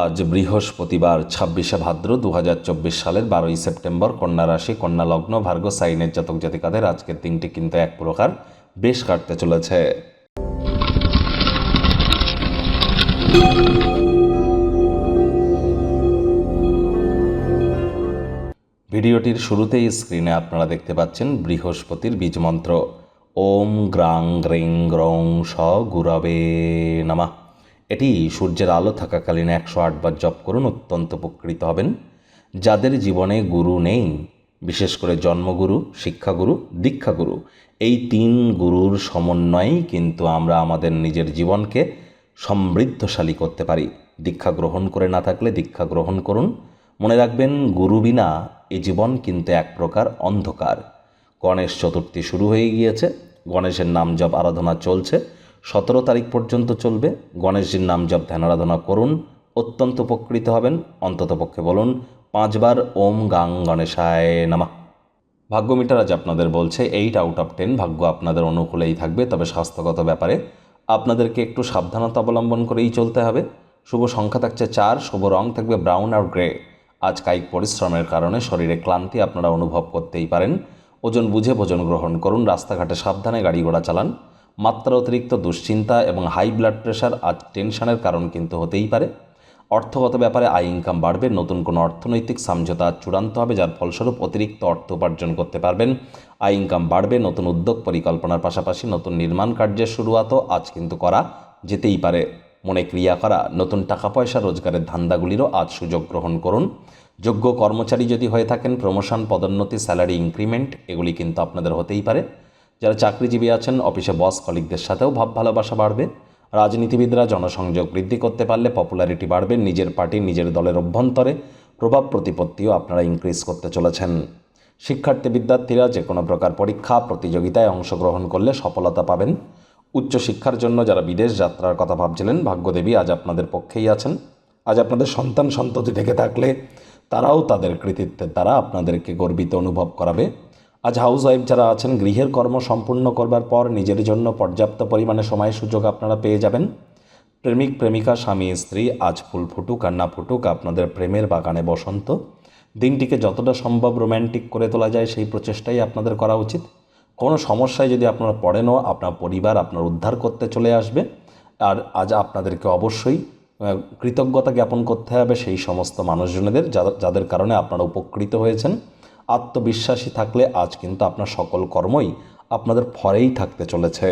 আজ বৃহস্পতিবার, ছাব্বিশে ভাদ্র দু হাজার চব্বিশ সালের বারোই সেপ্টেম্বর, কন্যা রাশি, কন্যা লগ্ন, ভার্গ, সাইনের জাতক জাতিকাদের আজকের দিনটি কিন্তু এক প্রকার বেশ কাটতে চলেছে। ভিডিওটির শুরুতেই স্ক্রিনে আপনারা দেখতে পাচ্ছেন বৃহস্পতির বীজমন্ত্র ওম গ্রাং গ্রিং গ্রং স গুরবে নামা। এটি সূর্যের আলো থাকাকালীন একশো আটবার জপ করুন, অত্যন্ত উপকৃত হবেন। যাদের জীবনে গুরু নেই, বিশেষ করে জন্মগুরু, শিক্ষাগুরু, দীক্ষাগুরু, এই তিন গুরুর সমন্বয়েই কিন্তু আমরা আমাদের নিজের জীবনকে সমৃদ্ধশালী করতে পারি। দীক্ষা গ্রহণ করে না থাকলে দীক্ষা গ্রহণ করুন। মনে রাখবেন, গুরু বিনা এ জীবন কিন্তু এক প্রকার অন্ধকার। গণেশ চতুর্থী শুরু হয়ে গিয়েছে, গণেশের নাম জপ আরাধনা চলছে। সতেরো তারিখ পর্যন্ত চলবে। গণেশজির নাম জপ, ধ্যান, আরাধনা করুন। অত্যন্ত উপকৃত হবেন। অন্ততপক্ষে বলুন, পাঁচবার ওম গাং গণেশায় নামা। ভাগ্য মিটার আজ আপনাদের বলছে এইট আউট অফ টেন ভাগ্য আপনাদের অনুকূলেই থাকবে, তবে স্বাস্থ্যগত ব্যাপারে আপনাদেরকে একটু সাবধানতা অবলম্বন করেই চলতে হবে। শুভ সংখ্যা থাকছে চার, শুভ রং থাকবে ব্রাউন আর গ্রে আজ কায়িক পরিশ্রমের কারণে শরীরে ক্লান্তি আপনারা অনুভব করতেই পারেন। ওজন বুঝে ভোজন গ্রহণ করুন, রাস্তাঘাটে সাবধানে গাড়ি ঘোড়া চালান। মাত্রা অতিরিক্ত দুশ্চিন্তা এবং হাই ব্লাড প্রেশার আজ টেনশনের কারণ কিন্তু হতেই পারে। অর্থগত ব্যাপারে আয় ইনকাম বাড়বে, নতুন কোনো অর্থনৈতিক সমঝোতা চূড়ান্ত হবে, যার ফলস্বরূপ অতিরিক্ত অর্থ উপার্জন করতে পারবেন। আয় ইনকাম বাড়বে, নতুন উদ্যোগ পরিকল্পনার পাশাপাশি নতুন নির্মাণ কার্যের শুরুয়াতও আজ কিন্তু করা যেতেই পারে। মনে ক্রিয়া করা, নতুন টাকা পয়সা রোজগারের ধান্দাগুলিরও আজ সুযোগ গ্রহণ করুন। যোগ্য কর্মচারী যদি হয়ে থাকেন প্রমোশন পদোন্নতি স্যালারি ইনক্রিমেন্ট এগুলি কিন্তু আপনাদের হতেই পারে। যারা চাকরিজীবী আছেন অফিসে বস কলিকদের সাথেও ভাব ভালোবাসা বাড়বে। রাজনীতিবিদরা জনসংযোগ বৃদ্ধি করতে পারলে পপুলারিটি বাড়বে নিজের পার্টি নিজের দলের অভ্যন্তরে। প্রভাব প্রতিপত্তিও আপনারা ইনক্রিজ করতে চলেছেন। শিক্ষার্থী বিদ্যার্থীরা যে কোনো প্রকার পরীক্ষা, প্রতিযোগিতায় অংশগ্রহণ করলে সফলতা পাবেন। উচ্চশিক্ষার জন্য যারা বিদেশ যাত্রার কথা ভাবছিলেন, ভাগ্যদেবী আজ আপনাদের পক্ষেই আছেন। আজ আপনাদের সন্তান সন্ততি থেকে থাকলে তারাও তাদের কৃতিত্বের দ্বারা আপনাদেরকে গর্বিত অনুভব করাবে। আজ হাউস ওয়াইফ যারা আছেন, গৃহের কর্ম সম্পূর্ণ করবার পর নিজের জন্য পর্যাপ্ত পরিমাণে সময় সুযোগ আপনারা পেয়ে যাবেন। প্রেমিক, প্রেমিকা, স্বামী, স্ত্রী, আজ ফুল ফুটুক আর না ফুটুক, আপনাদের প্রেমের বাগানে বসন্ত। দিনটিকে যতটা সম্ভব রোম্যান্টিক করে তোলা যায়, সেই প্রচেষ্টাই আপনাদের করা উচিত। কোনো সমস্যায় যদি আপনারা পড়েনও আপনার পরিবার আপনার উদ্ধার করতে চলে আসবে। আর আজ আপনাদেরকে অবশ্যই কৃতজ্ঞতা জ্ঞাপন করতে হবে সেই সমস্ত মানুষজনেদের যাদের কারণে আপনারা উপকৃত হয়েছেন। আত্মবিশ্বাসী থাকলে আজ কিন্তু আপনার সকল কর্মই আপনাদের ফরেই থাকতে চলেছে।